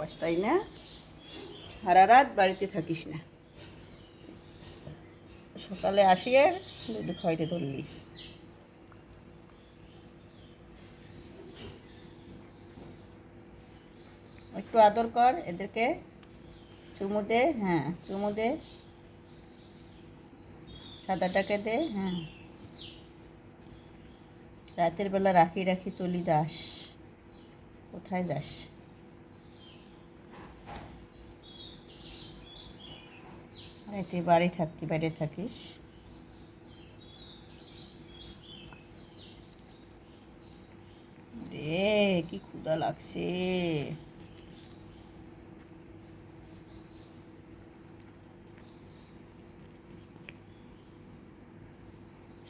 খাওয়াস তাই না? সারা রাত বাড়িতে থাকিস না। সকালে আসিয়ে দুধ খাওয়াইতে ধরলি। একটু আদর কর, এদেরকে চুমু দে হ্যাঁ চুমু দে। সাদাটাকে দে হ্যাঁ। রাতের বেলা রাখি রাখি চলি যাস। কোথায় যাস? আরে তুই বাড়ি থাকি বাইরে থাকিস। রে, কি ক্ষুদা লাগছে।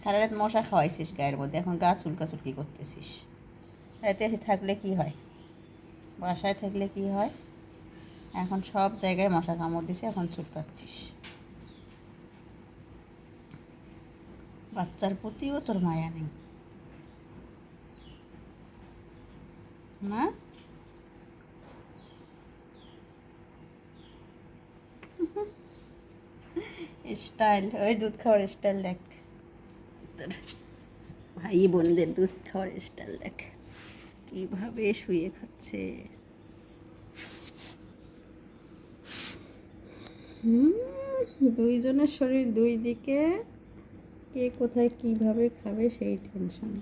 সারা রাত মশা খাওয়াইছিস গায়ের মধ্যে, এখন গা চুলকা চুলকি করতেছিস? রাতে এসে থাকলে কি হয়? বাসায় থাকলে কি হয়? এখন সব জায়গায় মশা কামড় দিছে, এখন চুলকাচ্ছিস। বাচ্চার প্রতিও তোর মায়া নেই। না স্টাইল, ওই দুধ খাওয়ার স্টাইল দেখ। তোর ভাই বোনদের দুধ খাওয়ার স্টাইল দেখ। কীভাবে শুয়ে খাচ্ছে। দুইজনের শরীর দুই দিকে কে কোথায় কীভাবে খাবে সেই টেনশন